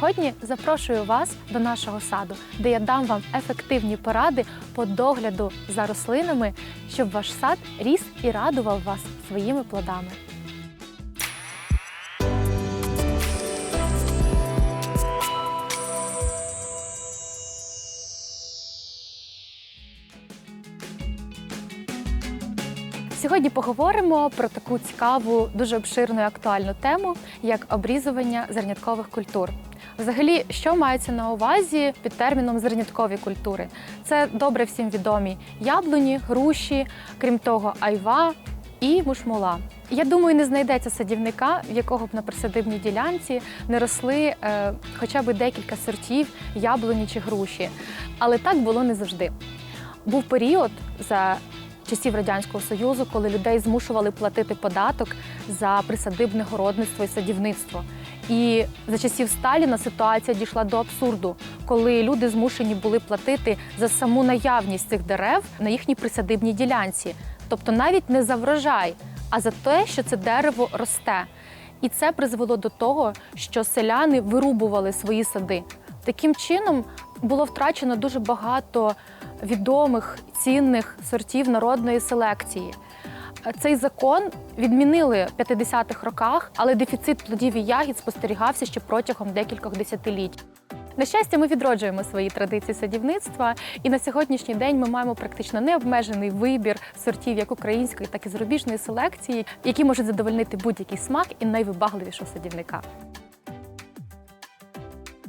Сьогодні запрошую вас до нашого саду, де я дам вам ефективні поради по догляду за рослинами, щоб ваш сад ріс і радував вас своїми плодами. Сьогодні поговоримо про таку цікаву, дуже обширну і актуальну тему, як обрізування зерняткових культур. Взагалі, що мається на увазі під терміном зерняткові культури? Це добре всім відомі яблуні, груші, крім того, айва і мушмула. Я думаю, не знайдеться садівника, в якого б на присадибній ділянці не росли е, хоча б декілька сортів яблуні чи груші. Але так було не завжди. Був період за часів радянського союзу, коли людей змушували платити податок за присадибне городництво і садівництво. І за часів Сталіна ситуація дійшла до абсурду, коли люди змушені були платити за саму наявність цих дерев на їхній присадибній ділянці, тобто навіть не за врожай, а за те, що це дерево росте. І це призвело до того, що селяни вирубували свої сади. Таким чином було втрачено дуже багато відомих цінних сортів народної селекції. Цей закон відмінили в 50-х роках, але дефіцит плодів і ягід спостерігався ще протягом декількох десятиліть. На щастя, ми відроджуємо свої традиції садівництва, і на сьогоднішній день ми маємо практично необмежений вибір сортів як української, так і зарубіжної селекції, які можуть задовольнити будь-який смак і найвибагливішого садівника.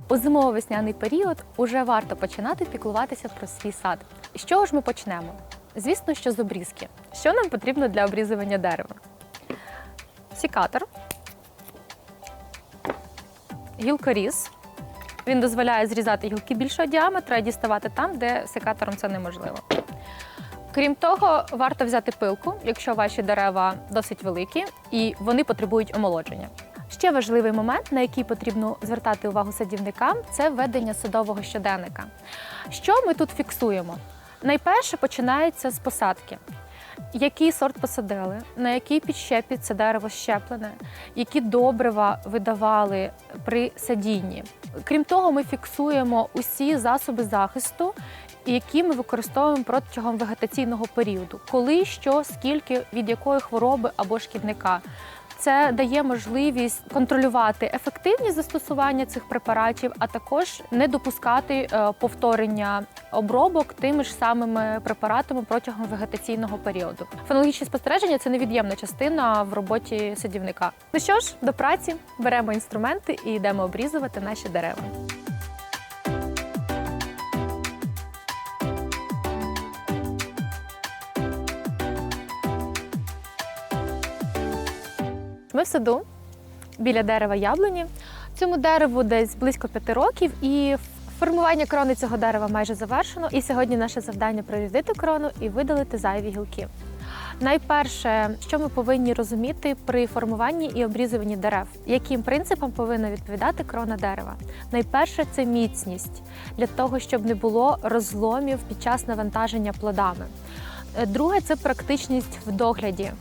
У зимово-весняний період уже варто починати піклуватися про свій сад. З чого ж ми почнемо? Звісно, що з обрізки. Що нам потрібно для обрізування дерева? Сікатор, гілкоріз. Він дозволяє зрізати гілки більшого діаметра і діставати там, де секатором це неможливо. Крім того, варто взяти пилку, якщо ваші дерева досить великі і вони потребують омолодження. Ще важливий момент, на який потрібно звертати увагу садівникам, це ведення садового щоденника. Що ми тут фіксуємо? Найперше починається з посадки. Який сорт посадили, на якій підщепі це дерево щеплене, які добрива видавали при садінні. Крім того, ми фіксуємо усі засоби захисту, які ми використовуємо протягом вегетаційного періоду, коли, що, скільки, від якої хвороби або шкідника. Це дає можливість контролювати ефективність застосування цих препаратів, а також не допускати е, повторення обробок тими ж самими препаратами протягом вегетаційного періоду. Фенологічні спостереження це невід'ємна частина в роботі садівника. Ну що ж, до праці беремо інструменти і йдемо обрізувати наші дерева. Ми в саду біля дерева яблуні. Цьому дереву десь близько п'яти років, і формування крони цього дерева майже завершено. І сьогодні наше завдання прорядити крону і видалити зайві гілки. Найперше, що ми повинні розуміти при формуванні і обрізуванні дерев, яким принципам повинна відповідати крона дерева. Найперше це міцність для того, щоб не було розломів під час навантаження плодами. Е, Друге це практичність в догляді.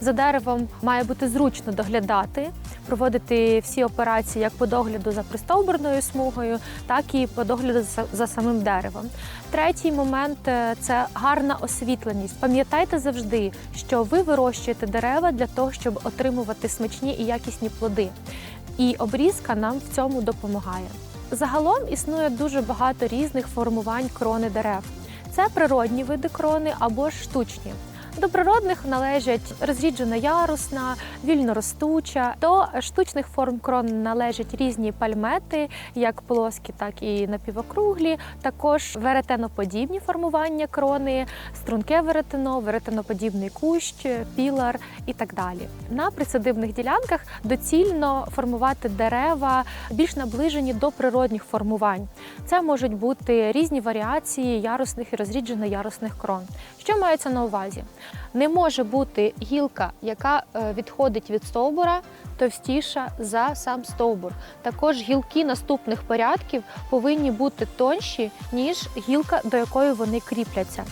За деревом має бути зручно доглядати, проводити всі операції як по догляду за пристовбурною смугою, так і по догляду за- самим деревом. Третій момент е, це гарна освітленість. Пам'ятайте завжди, що ви вирощуєте дерева для того, щоб отримувати смачні і якісні плоди. І обрізка нам в цьому допомагає. Загалом існує дуже багато різних формувань крони дерев. Це природні види крони або ж штучні. До природних належать розріджена ярусна, вільноростуча. До штучних форм крон належать різні пальмети, як плоскі, так і напівокруглі. Також веретеноподібні формування крони, струнке веретено, веретеноподібний кущ, пілар і так далі. На присадибних ділянках доцільно формувати дерева більш наближені до природних формувань. Це можуть бути різні варіації ярусних і розріджено-ярусних крон. Що мається на увазі? Не може бути гілка, яка е, відходить від стовбура, товстіша за сам стовбур. Також гілки наступних порядків повинні бути тонші, ніж гілка, до якої вони кріпляться.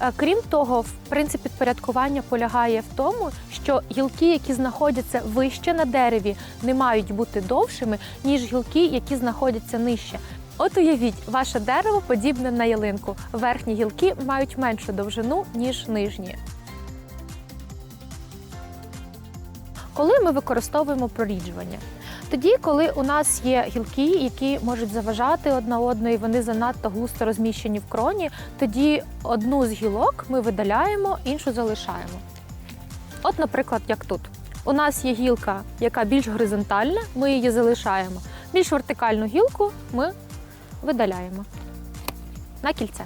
Е, Крім того, в принцип підпорядкування полягає в тому, що гілки, які знаходяться вище на дереві, не мають бути довшими, ніж гілки, які знаходяться нижче. От уявіть, ваше дерево подібне на ялинку. Верхні гілки мають меншу довжину, ніж нижні. Коли ми використовуємо проріджування? Тоді, коли у нас є гілки, які можуть заважати одна одної, вони занадто густо розміщені в кроні, тоді одну з гілок ми видаляємо, іншу залишаємо. От, наприклад, як тут. У нас є гілка, яка більш горизонтальна, ми її залишаємо. Більш вертикальну гілку ми видаляємо на кільце.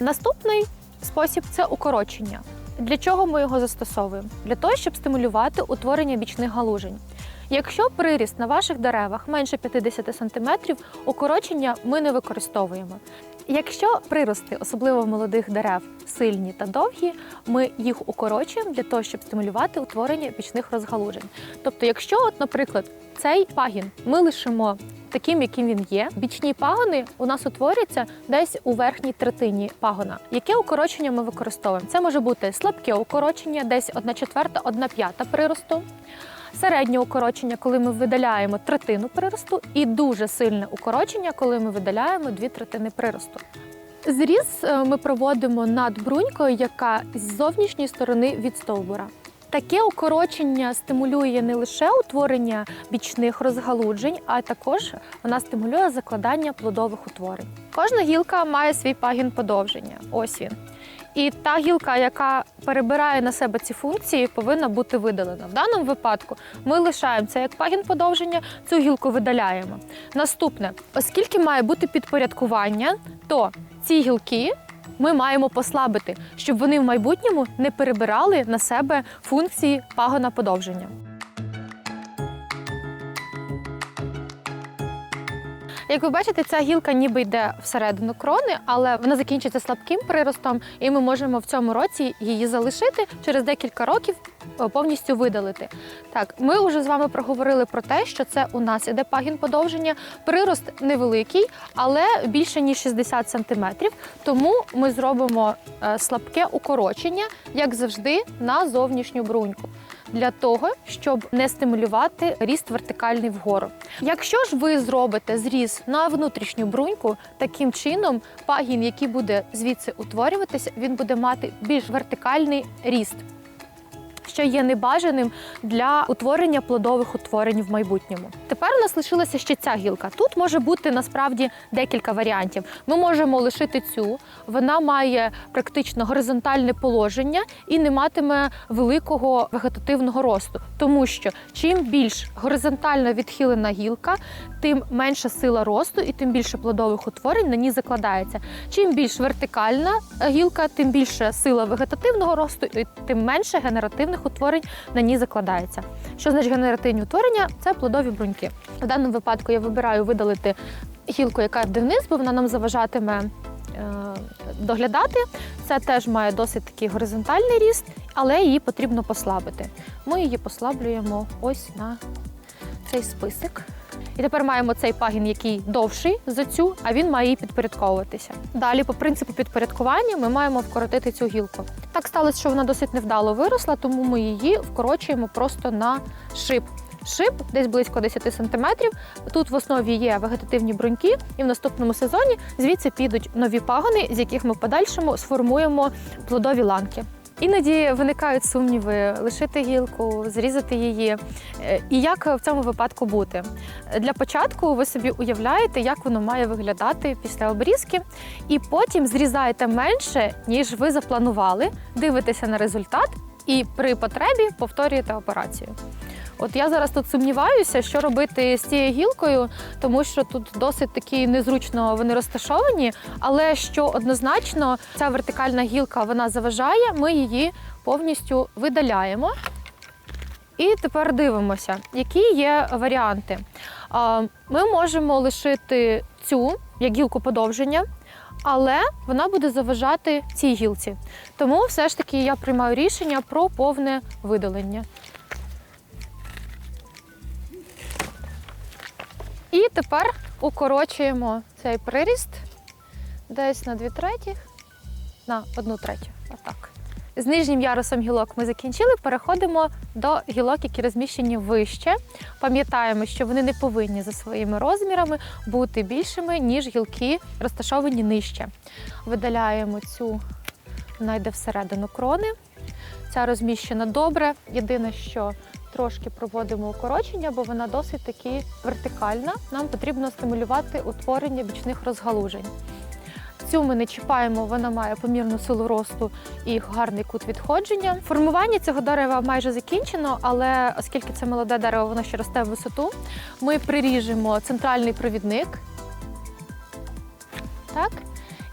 Наступний спосіб це укорочення. Для чого ми його застосовуємо? Для того, щоб стимулювати утворення бічних галужень. Якщо приріст на ваших деревах менше 50 см, укорочення ми не використовуємо. Якщо прирости, особливо молодих дерев, сильні та довгі, ми їх укорочуємо для того, щоб стимулювати утворення бічних розгалужень. Тобто, якщо, от, наприклад, цей пагін ми лишимо таким, яким він є, бічні пагони у нас утворюються десь у верхній третині пагона. Яке укорочення ми використовуємо? Це може бути слабке укорочення, десь 1 четверта, 1 п'ята приросту. Середнє укорочення, коли ми видаляємо третину приросту, і дуже сильне укорочення, коли ми видаляємо дві третини приросту. Зріз е, ми проводимо над брунькою, яка з зовнішньої сторони від стовбура. Таке укорочення стимулює не лише утворення бічних розгалуджень, а також вона стимулює закладання плодових утворень. Кожна гілка має свій пагін подовження. Ось він. І та гілка, яка перебирає на себе ці функції, повинна бути видалена. В даному випадку ми лишаємо це як пагін подовження, цю гілку видаляємо. Наступне, оскільки має бути підпорядкування, то ці гілки ми маємо послабити, щоб вони в майбутньому не перебирали на себе функції пагона подовження. Як ви бачите, ця гілка ніби йде всередину крони, але вона закінчиться слабким приростом, і ми можемо в цьому році її залишити через декілька років е, повністю видалити. Так, ми вже з вами проговорили про те, що це у нас іде пагін подовження. Прирост невеликий, але більше ніж 60 см. Тому ми зробимо е, слабке укорочення, як завжди, на зовнішню бруньку. Для того щоб не стимулювати ріст вертикальний вгору. Якщо ж ви зробите зріз на внутрішню бруньку, таким чином пагін, який буде звідси утворюватися, він буде мати більш вертикальний ріст, що є небажаним для утворення плодових утворень в майбутньому. Тепер у нас лишилася ще ця гілка. Тут може бути насправді декілька варіантів. Ми можемо лишити цю, вона має практично горизонтальне положення і не матиме великого вегетативного росту, тому що чим більш горизонтально відхилена гілка, тим менша сила росту і тим більше плодових утворень на ній закладається. Чим більш вертикальна гілка, тим більше сила вегетативного росту, і тим менше генеративних утворень на ній закладається. Що значить генеративні утворення? Це плодові бруньки. В даному випадку я вибираю видалити гілку, яка йде вниз, бо вона нам заважатиме. е, Доглядати це теж має досить такий горизонтальний ріст, але її потрібно послабити. Ми її послаблюємо ось на цей список. І тепер маємо цей пагін, який довший за цю, а він має їй підпорядковуватися. Далі, по принципу підпорядкування, ми маємо вкоротити цю гілку. Так сталося, що вона досить невдало виросла, тому ми її вкорочуємо просто на шип. Шип десь близько 10 см. Тут в основі є вегетативні бруньки, і в наступному сезоні звідси підуть нові пагони, з яких ми в подальшому сформуємо плодові ланки. Іноді виникають сумніви лишити гілку, зрізати її. Е, І як в цьому випадку бути? Для початку ви собі уявляєте, як воно має виглядати після обрізки, і потім зрізаєте менше, ніж ви запланували, дивитеся на результат і при потребі повторюєте операцію. От я зараз тут сумніваюся, що робити з цією гілкою, тому що тут досить такі незручно вони розташовані, але що однозначно ця вертикальна гілка вона заважає, ми її повністю видаляємо. І тепер дивимося, які є варіанти. Ми можемо лишити цю як гілку подовження, але вона буде заважати цій гілці. Тому все ж таки я приймаю рішення про повне видалення. І тепер укорочуємо цей приріст десь на 2 треті, на 1 третю. Отак. З нижнім ярусом гілок ми закінчили. Переходимо до гілок, які розміщені вище. Пам'ятаємо, що вони не повинні за своїми розмірами бути більшими, ніж гілки, розташовані нижче. Видаляємо цю, вона йде всередину крони. Ця розміщена добре. Єдине, що трошки проводимо укорочення, бо вона досить таки вертикальна. Нам потрібно стимулювати утворення бічних розгалужень. Цю ми не чіпаємо, вона має помірну силу росту і гарний кут відходження. Формування цього дерева майже закінчено, але оскільки це молоде дерево, воно ще росте в висоту, ми приріжемо центральний провідник. Так.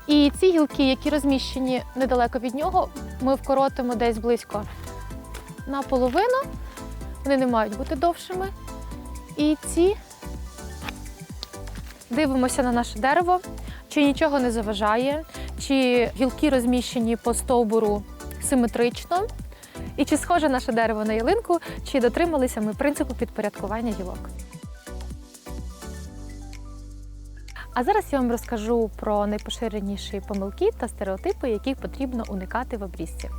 І ці гілки, які розміщені недалеко від нього, ми вкоротимо десь близько наполовину. Вони не мають бути довшими. І ці дивимося на наше дерево, чи нічого не заважає, чи гілки розміщені по стовбуру симетрично, і чи схоже наше дерево на ялинку, чи дотрималися ми принципу підпорядкування гілок. А зараз я вам розкажу про найпоширеніші помилки та стереотипи, яких потрібно уникати в обрізці.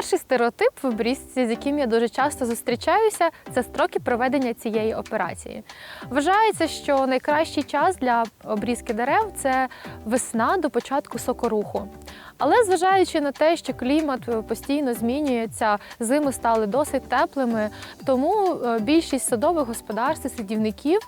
Перший стереотип в обрізці, з яким я дуже часто зустрічаюся, це строки проведення цієї операції. Вважається, що найкращий час для обрізки дерев це весна до початку сокоруху. Але зважаючи на те, що клімат постійно змінюється, зими стали досить теплими, тому е, більшість садових господарств і садівників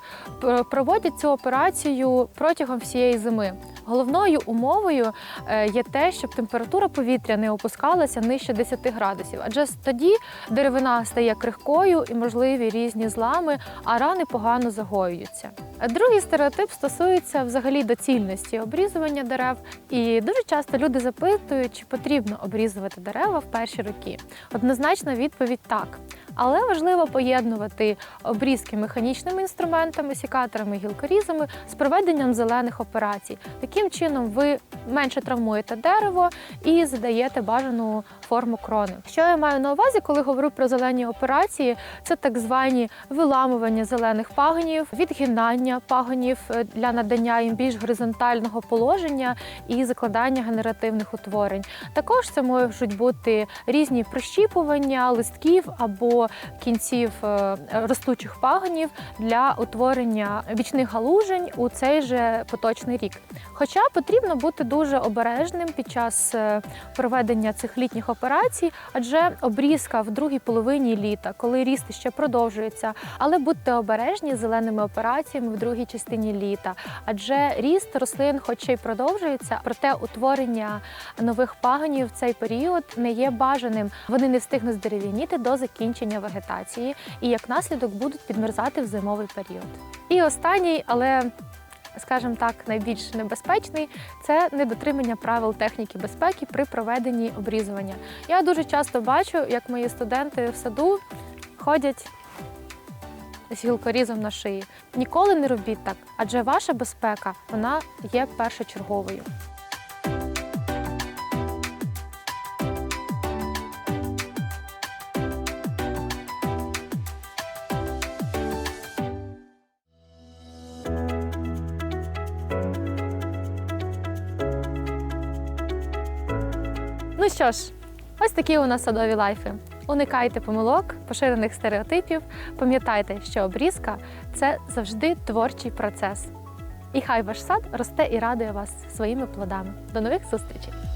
е, проводять цю операцію протягом всієї зими. Головною умовою е, є те, щоб температура повітря не опускалася нижче 10 градусів, адже тоді деревина стає крихкою і можливі різні злами, а рани погано загоюються. Другий стереотип стосується взагалі доцільності обрізування дерев. І дуже часто люди запитують, чи потрібно обрізувати дерева в перші роки. Однозначна відповідь так. Але важливо поєднувати обрізки механічними інструментами, сікаторами, гілкорізами з проведенням зелених операцій. Таким чином ви менше травмуєте дерево і задаєте бажану форму крони. Що я маю на увазі, коли говорю про зелені операції, це так звані виламування зелених пагонів, відгинання пагонів е, для надання їм більш горизонтального положення і закладання генеративних утворень. Також це можуть бути різні прищіпування листків або кінців е, ростучих пагонів для утворення бічних галужень у цей же поточний рік. Хоча потрібно бути дуже обережним під час е, проведення цих літніх операцій, адже обрізка в другій половині літа, коли ріст ще продовжується, але будьте обережні з зеленими операціями в другій частині літа, адже ріст рослин, хоч і продовжується, проте утворення нових пагонів в цей період не є бажаним. Вони не встигнуть здерев'яніти до закінчення вегетації і як наслідок будуть підмерзати в зимовий період. І останній, але скажімо так, найбільш небезпечний це недотримання правил техніки безпеки при проведенні обрізування. Я дуже часто бачу, як мої студенти в саду ходять з гілкорізом на шиї. Ніколи не робіть так, адже ваша безпека вона є першочерговою. Ну що ж, ось такі у нас садові лайфи. Уникайте помилок, поширених стереотипів. Пам'ятайте, що обрізка це завжди творчий процес. І хай ваш сад росте і радує вас своїми плодами. До нових зустрічей!